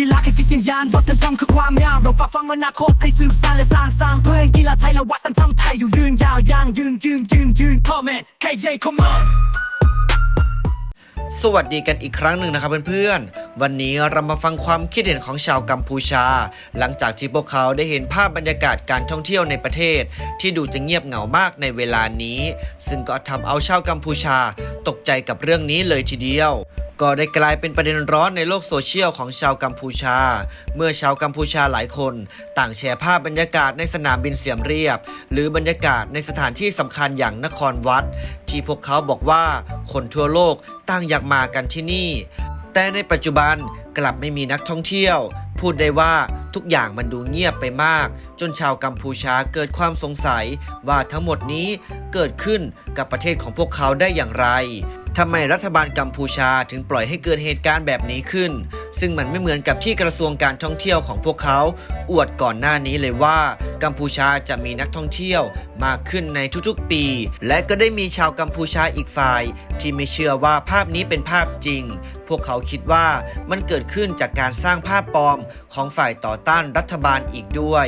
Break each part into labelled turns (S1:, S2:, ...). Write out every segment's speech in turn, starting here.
S1: กีฬาคือจิตวิญญาณวัฒนธรรมคือความงามเราฝ่าฟังอนาคตให้สืบสานและสร้างสร้างเพื่อให้กีฬาไทยและวัฒนธรรมไทยอยู่ยืนยาวยางยืนยืนยืนยืนพ่อแม่ KJ come on
S2: สวัสดีกันอีกครั้งหนึ่งนะครับเพื่อนๆ วันนี้เรามาฟังความคิดเห็นของชาวกัมพูชา หลังจากที่พวกเขาได้เห็นภาพบรรยากาศการท่องเที่ยวในประเทศ ที่ดูจะเงียบเหงามากในเวลานี้ ซึ่งก็ทำเอาชาวกัมพูชาตกใจกับเรื่องนี้เลยทีเดียว ก็ได้กลายเป็นประเด็นร้อนในโลกโซเชียลของชาวกัมพูชา เมื่อชาวกัมพูชาหลายคน ต่างแชร์ภาพบรรยากาศในสนามบินเสียมเรียบ หรือบรรยากาศในสถานที่สำคัญอย่างนครวัด ที่พวกเขาบอกว่าคนทั่วโลกต่างอยากมากันที่นี่ แต่ในปัจจุบันกลับไม่มีนักท่องเที่ยว พูดได้ว่าทุกอย่างมันดูเงียบไปมาก จนชาวกัมพูชาเกิดความสงสัยว่าทั้งหมดนี้เกิดขึ้นกับประเทศของพวกเขาได้อย่างไร ทำไมรัฐบาลกัมพูชาถึงปล่อยให้เกิดเหตุการณ์แบบนี้ขึ้น ซึ่งมันไม่เหมือนกับที่กระทรวงการท่องเที่ยวของพวกเขา อวดก่อนหน้านี้เลยว่า กัมพูชาจะมีนักท่องเที่ยวมากขึ้นในทุกๆปี และก็ได้มีชาวกัมพูชาอีกฝ่าย ที่ไม่เชื่อว่าภาพนี้เป็นภาพจริง พวกเขาคิดว่ามันเกิดขึ้นจากการสร้างภาพปลอมของฝ่ายต่อต้านรัฐบาลอีกด้วย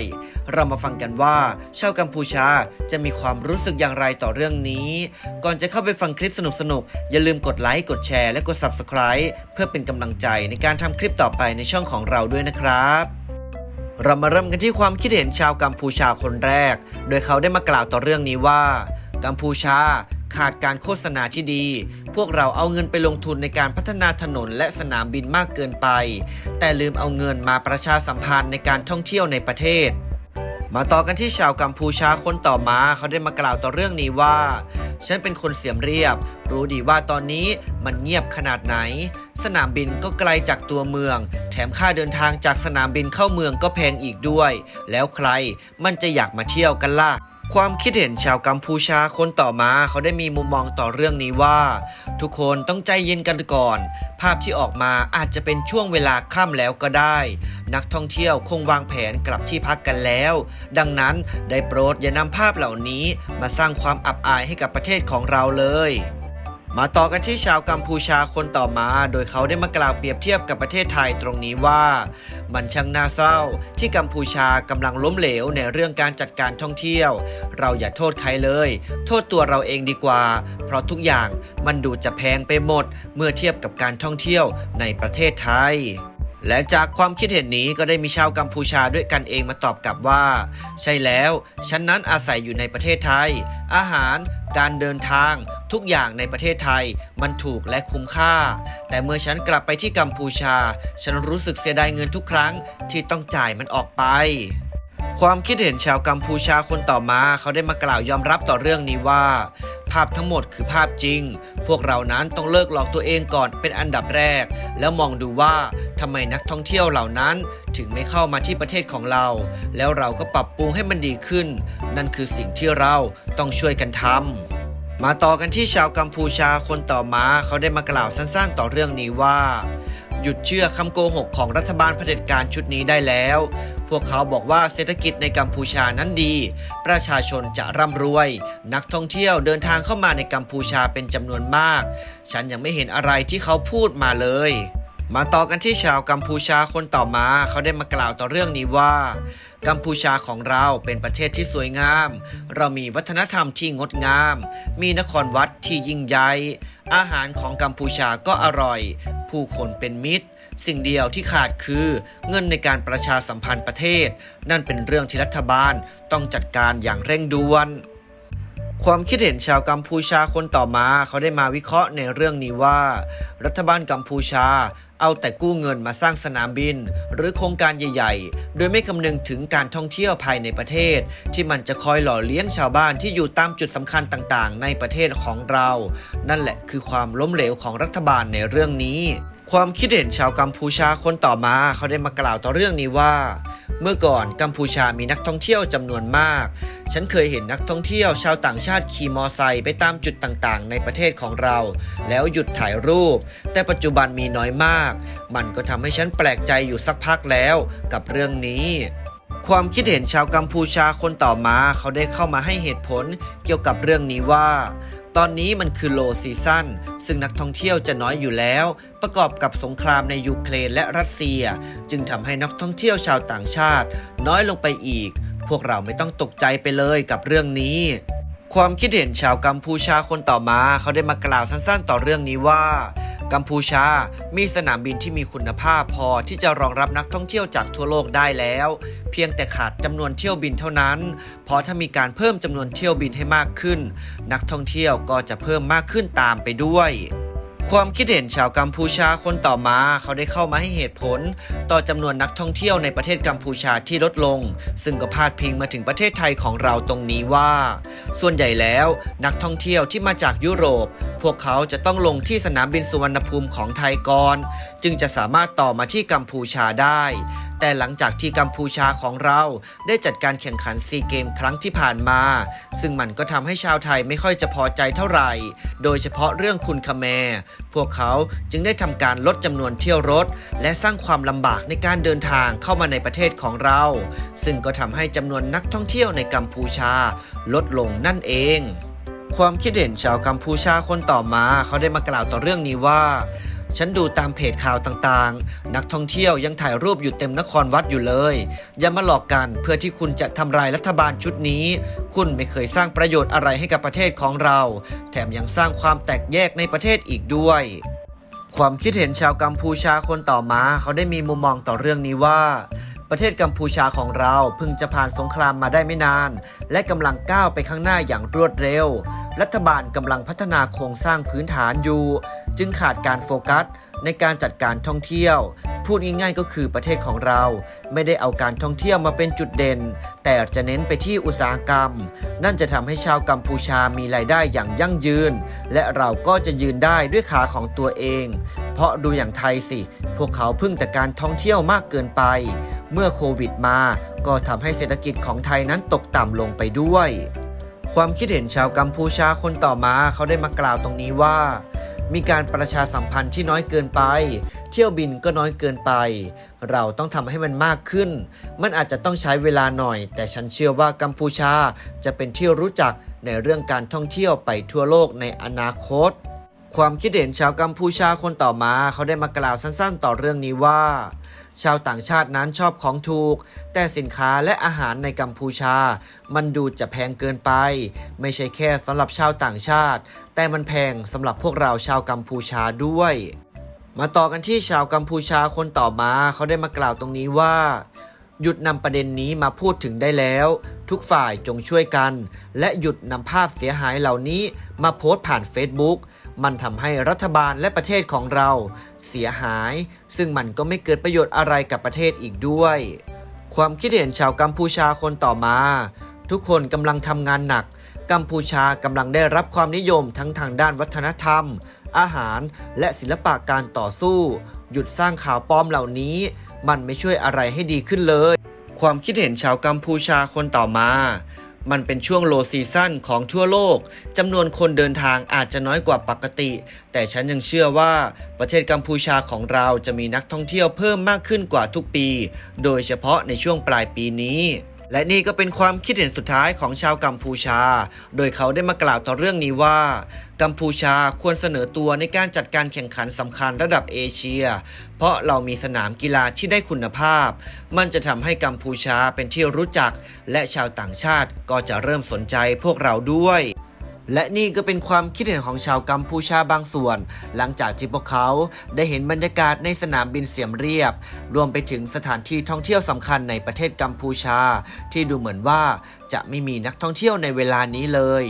S2: เรามาฟังกันว่าชาวกัมพูชาจะมีความรู้สึกอย่างไรต่อเรื่องนี้ ก่อนจะเข้าไปฟังคลิปสนุกๆอย่าลืมกดไลค์กดแชร์และกด Subscribe เพื่อเป็นกำลังใจในการทำคลิปต่อไปในช่องของเราด้วยนะครับ เรามาเริ่มกันที่ความคิดเห็นชาวกัมพูชาคนแรก โดยเขาได้มากล่าวต่อเรื่องนี้ว่า กัมพูชาขาดการโฆษณาที่ดี พวกเราเอาเงินไปลงทุนในการพัฒนาถนนและสนามบินมากเกินไป แต่ลืมเอาเงินมาประชาสัมพันธ์ในการท่องเที่ยวในประเทศ มาต่อกันที่ชาวกัมพูชาคนต่อมาเขาได้มากล่าวต่อเรื่องนี้ว่า ฉันเป็นคนเสียมเรียบ รู้ดีว่าตอนนี้มันเงียบขนาดไหน สนามบินก็ไกลจากตัวเมือง แถมค่าเดินทางจากสนามบินเข้าเมืองก็แพงอีกด้วย แล้วใครมันจะอยากมาเที่ยวกันล่ะความคิดเห็นชาวกัมพูชาคนต่อมาเขาได้มีมุมมองต่อเรื่องนี้ว่า ทุกคนต้องใจเย็นกันก่อน ภาพที่ออกมาอาจจะเป็นช่วงเวลาค่ำแล้วก็ได้ นักท่องเที่ยวคงวางแผนกลับที่พักกันแล้ว ดังนั้นได้โปรดอย่านำภาพเหล่านี้มาสร้างความอับอายให้กับประเทศของเราเลย มาต่อกันที่ชาวกัมพูชาคนต่อมา โดยเขาได้มากล่าวเปรียบเทียบกับประเทศไทยตรงนี้ว่า มันช่างน่าเศร้า ที่กัมพูชากำลังล้มเหลวในเรื่องการจัดการท่องเที่ยว เราอย่าโทษใครเลย โทษตัวเราเองดีกว่า เพราะทุกอย่างมันดูจะแพงไปหมด เมื่อเทียบกับการท่องเที่ยวในประเทศไทย และจากความคิดเห็นนี้ก็ได้มีชาวกัมพูชาด้วยกันเองมาตอบกลับว่า ใช่แล้วฉันนั้นอาศัยอยู่ในประเทศไทย อาหาร การเดินทาง ทุกอย่างในประเทศไทย มันถูกและคุ้มค่า แต่เมื่อฉันกลับไปที่กัมพูชา ฉันรู้สึกเสียดายเงินทุกครั้งที่ต้องจ่ายมันออกไป ความคิดเห็นชาวกัมพูชาคนต่อมาเขาได้มากล่าวยอมรับต่อเรื่องนี้ว่า ภาพทั้งหมดคือภาพจริง พวกเรานั้นต้องเลิกหลอกตัวเองก่อนเป็นอันดับแรก แล้วมองดูว่าทำไมนักท่องเที่ยวเหล่านั้น ถึงไม่เข้ามาที่ประเทศของเรา แล้วเราก็ปรับปรุงให้มันดีขึ้น นั่นคือสิ่งที่เราต้องช่วยกันทำมาต่อกันที่ชาวกัมพูชาคนต่อมาเขาได้มากล่าวสั้นๆ ต่อเรื่องนี้ว่า หยุดเชื่อคำโกหกของรัฐบาลเผด็จการชุดนี้ได้แล้ว พวกเขาบอกว่าเศรษฐกิจในกัมพูชานั้นดี ประชาชนจะร่ำรวย นักท่องเที่ยวเดินทางเข้ามาในกัมพูชาเป็นจำนวนมาก ฉันยังไม่เห็นอะไรที่เขาพูดมาเลยมาต่อกันที่ชาวกัมพูชาคนต่อมาเขาได้มากล่าวต่อเรื่องนี้ว่า กัมพูชาของเราเป็นประเทศที่สวยงาม เรามีวัฒนธรรมที่งดงาม มีนครวัดที่ยิ่งใหญ่อาหารของกัมพูชาก็อร่อย ผู้คนเป็นมิตร สิ่งเดียวที่ขาดคือเงินในการประชาสัมพันธ์ประเทศ นั่นเป็นเรื่องที่รัฐบาลต้องจัดการอย่างเร่งด่วน ความคิดเห็นชาวกัมพูชาคนต่อมาเขาได้มาวิเคราะห์ในเรื่องนี้ว่า รัฐบาลกัมพูชาเอาแต่กู้เงินมาสร้างสนามบิน หรือโครงการใหญ่ ๆ โดยไม่คำนึงถึงการท่องเที่ยวภายในประเทศ ที่มันจะคอยหล่อเลี้ยงชาวบ้านที่อยู่ตามจุดสำคัญต่างๆ ในประเทศของเรา นั่นแหละคือความล้มเหลวของรัฐบาลในเรื่องนี้ ความคิดเห็นชาวกัมพูชาคนต่อมาเขาได้มากล่าวต่อเรื่องนี้ว่า เมื่อก่อนกัมพูชามีนักท่องเที่ยวจำนวนมาก ฉันเคยเห็นนักท่องเที่ยวชาวต่างชาติขี่มอไซค์ไปตามจุดต่างๆ ในประเทศของเรา แล้วหยุดถ่ายรูป แต่ปัจจุบันมีน้อยมาก มันก็ทำให้ฉันแปลกใจอยู่สักพักแล้วกับเรื่องนี้ความคิดเห็นชาวกัมพูชาคนต่อมาเขาได้เข้ามาให้เหตุผลเกี่ยวกับเรื่องนี้ว่า ตอนนี้มันคือโลซีซั่นซึ่งนักท่องเที่ยวจะน้อยอยู่แล้ว ประกอบกับสงครามในยูเครนและรัสเซีย จึงทำให้นักท่องเที่ยวชาวต่างชาติ น้อยลงไปอีก พวกเราไม่ต้องตกใจไปเลยกับเรื่องนี้ ความคิดเห็นชาวกัมพูชาคนต่อมา เขาได้มากล่าวสั้นๆ ต่อเรื่องนี้ว่า กัมพูชา มีสนามบินที่มีคุณภาพพอที่จะรองรับนักท่องเที่ยวจากทั่วโลกได้แล้ว เพียงแต่ขาดจำนวนเที่ยวบินเท่านั้น เพราะถ้ามีการเพิ่มจำนวนเที่ยวบินให้มากขึ้น นักท่องเที่ยวก็จะเพิ่มมากขึ้นตามไปด้วย ความคิดเห็นชาวกัมพูชาคนต่อมา เขาได้เข้ามาให้เหตุผล ต่อจำนวนนักท่องเที่ยวในประเทศกัมพูชาที่ลดลง ซึ่งก็พาดพิงมาถึงประเทศไทยของเราตรงนี้ว่า ส่วนใหญ่แล้วนักท่องเที่ยวที่มาจากยุโรป พวกเขาจะต้องลงที่สนามบินสุวรรณภูมิของไทยก่อน จึงจะสามารถต่อมาที่กัมพูชาได้ แต่หลังจากที่กัมพูชาของเราได้จัดการแข่งขันซีเกมครั้งที่ผ่านมา ซึ่งมันก็ทำให้ชาวไทยไม่ค่อยจะพอใจเท่าไหร่ โดยเฉพาะเรื่องคุณคาแมพวกเขาจึงได้ทำการลดจำนวนเที่ยวรถ และสร้างความลำบากในการเดินทางเข้ามาในประเทศของเรา ซึ่งก็ทำให้จำนวนนักท่องเที่ยวในกัมพูชา ลดลงนั่นเองความคิดเห็นชาวกัมพูชาคนต่อมาเขาได้มากล่าวต่อเรื่องนี้ว่า ฉันดูตามเพจข่าวต่างๆ นักท่องเที่ยวยังถ่ายรูปอยู่เต็มนครวัดอยู่เลย อย่ามาหลอกกันเพื่อที่คุณจะทำลายรัฐบาลชุดนี้ คุณไม่เคยสร้างประโยชน์อะไรให้กับประเทศของเรา แถมยังสร้างความแตกแยกในประเทศอีกด้วยความคิดเห็นชาวกัมพูชาคนต่อมา เขาได้มีมุมมองต่อเรื่องนี้ว่า ประเทศกัมพูชาของเราเพิ่งจะผ่านสงครามมาได้ไม่นาน และกำลังก้าวไปข้างหน้าอย่างรวดเร็ว รัฐบาลกำลังพัฒนาโครงสร้างพื้นฐานอยู่ จึงขาดการโฟกัสในการจัดการท่องเที่ยว พูดง่ายๆก็คือประเทศของเรา ไม่ได้เอาการท่องเที่ยวมาเป็นจุดเด่น แต่จะเน้นไปที่อุตสาหกรรม นั่นจะทำให้ชาวกัมพูชามีรายได้อย่างยั่งยืน และเราก็จะยืนได้ด้วยขาของตัวเอง เพราะดูอย่างไทยสิ พวกเขาพึ่งแต่การท่องเที่ยวมากเกินไป เมื่อโควิดมาก็ทำให้เศรษฐกิจของไทยนั้นตกต่ำลงไปด้วย ความคิดเห็นชาวกัมพูชาคนต่อมาเขาได้มากล่าวตรงนี้ว่า มีการประชาสัมพันธ์ที่น้อยเกินไป เที่ยวบินก็น้อยเกินไป เราต้องทำให้มันมากขึ้น มันอาจจะต้องใช้เวลาหน่อย แต่ฉันเชื่อว่ากัมพูชาจะเป็นที่รู้จักในเรื่องการท่องเที่ยวไปทั่วโลกในอนาคตความคิดเห็นชาวกัมพูชาคนต่อมาเขาได้มากล่าวสั้นๆ ต่อเรื่องนี้ว่า ชาวต่างชาตินั้นชอบของถูก แต่สินค้าและอาหารในกัมพูชา มันดูจะแพงเกินไป ไม่ใช่แค่สำหรับชาวต่างชาติ แต่มันแพงสำหรับพวกเราชาวกัมพูชาด้วย มาต่อกันที่ชาวกัมพูชาคนต่อมาเขาได้มากล่าวตรงนี้ว่า หยุดนำประเด็นนี้มาพูดถึงได้แล้ว ทุกฝ่ายจงช่วยกัน และหยุดนำภาพเสียหายเหล่านี้มาโพสต์ผ่าน Facebook มันทำให้รัฐบาลและประเทศของเรา เสียหาย ซึ่งมันก็ไม่เกิดประโยชน์อะไรกับประเทศอีกด้วย ความคิดเห็นชาวกัมพูชาคนต่อมา ทุกคนกำลังทำงานหนัก กัมพูชากำลังได้รับความนิยมทั้งทางด้านวัฒนธรรม อาหาร และศิลปะการต่อสู้ หยุดสร้างข่าวปลอมเหล่านี้ มันไม่ช่วยอะไรให้ดีขึ้นเลย ความคิดเห็นชาวกัมพูชาคนต่อมา มันเป็นช่วงโลซีซั่นของทั่วโลกจำนวนคนเดินทางอาจจะน้อยกว่าปกติ แต่ฉันยังเชื่อว่าประเทศกัมพูชาของเราจะมีนักท่องเที่ยวเพิ่มมากขึ้นกว่าทุกปี โดยเฉพาะในช่วงปลายปีนี้ และนี่ก็เป็นความคิดเห็นสุดท้ายของชาวกัมพูชา โดยเขาได้มากล่าวต่อเรื่องนี้ว่า กัมพูชาควรเสนอตัวในการจัดการแข่งขันสำคัญระดับเอเชีย เพราะเรามีสนามกีฬาที่ได้คุณภาพ มันจะทำให้กัมพูชาเป็นที่รู้จัก และชาวต่างชาติก็จะเริ่มสนใจพวกเราด้วย และนี่ก็เป็นความคิดเห็นของชาวกัมพูชาบางส่วน หลังจากที่พวกเขาได้เห็นบรรยากาศในสนามบินเสียมเรียบ รวมไปถึงสถานที่ท่องเที่ยวสำคัญในประเทศกัมพูชา ที่ดูเหมือนว่าจะไม่มีนักท่องเที่ยวในเวลานี้เลย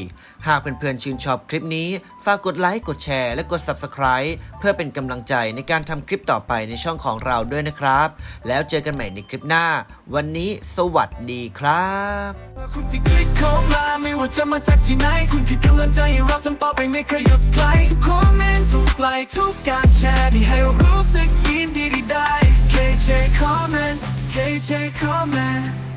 S2: หากเพื่อนๆชื่นชอบคลิปนี้ ฝากกดไลค์ กดแชร์ และกด Subscribe เพื่อเป็นกำลังใจในการทำคลิปต่อไปในช่องของเราด้วยนะครับ แล้วเจอกันใหม่ในคลิปหน้า วันนี้สวัสดีครับ
S1: คุณที่คลิกเข้ามาไม่ว่าจะมาจากที่ไหน คุณคือกำลังใจให้เราทำต่อไปไม่เคยหยุดไกลทุกคอมเมนต์ทุกไลค์ทุกการแชร์ที่ให้เรารู้สึกยินดีได้ KJ comment KJ comment